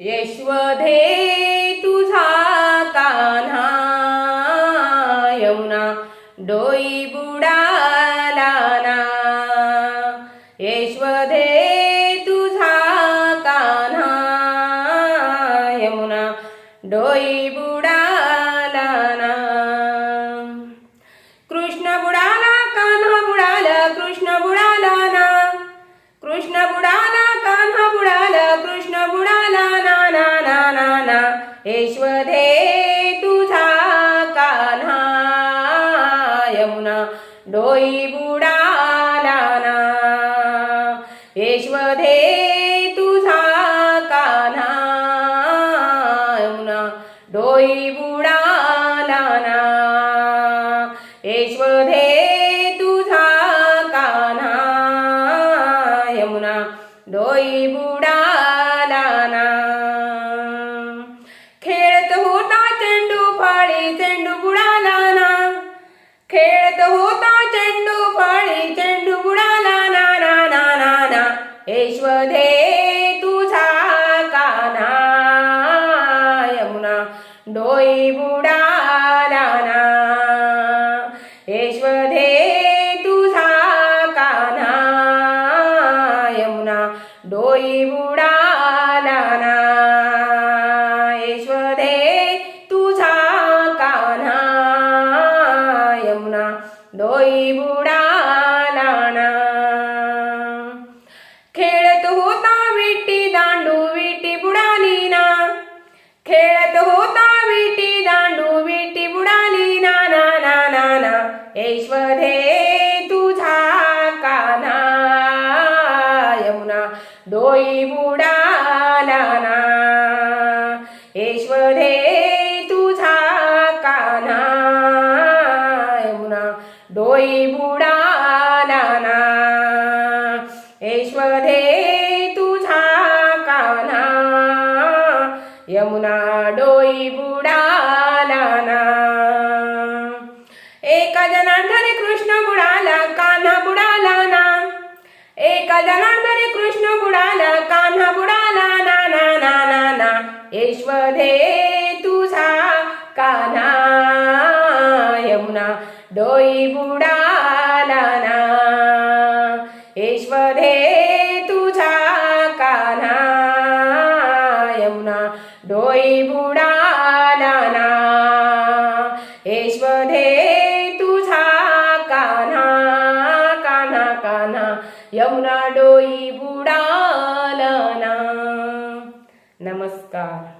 यशवधे तुझा कान्हा यमुना डोई बुडाला ना यशवधे तुझा कान्हा यमुना डोई बुडाला यशवधे तुझा कान्हा यमुना डोई बुडाला ना. यशवधे तुझा कान्हा यमुना डोई बुडाला ना. यशवधे खेळत होता चेंडू फाळी चेंडू बुडाला. ना ना ना ना ना. यशवधे तुझा काना यमुना. डोई बुडाला ना. यशवधे तुझा काना यमुना. डोई बुडा डोई बुडाला ना खेळत होता विटी दांडू विटी बुडाली ना खेळत होता विटी दांडू विटी बुडाली ना ना ना ना. ना यशवधे तुझा काना यमुना डोई बुडाला ना यशवधे तुझा काना यमुना डोई बुडाला ना. एका जनार्दने कृष्ण बुडाला कान्हा बुडाला ना. एका जनार्दने कृष्ण बुडाला कान्हा बुडाला ना ना ना ना ना. यशवधे तुझा कान्हा यमुना डोई बुडा ईश्वरे तुझा कान्हा यमुना डोई बुडाला ना. ईश्वरे तुझा कान्हा कान्हा कान्हा यमुना डोई बुडाला ना. नमस्कार.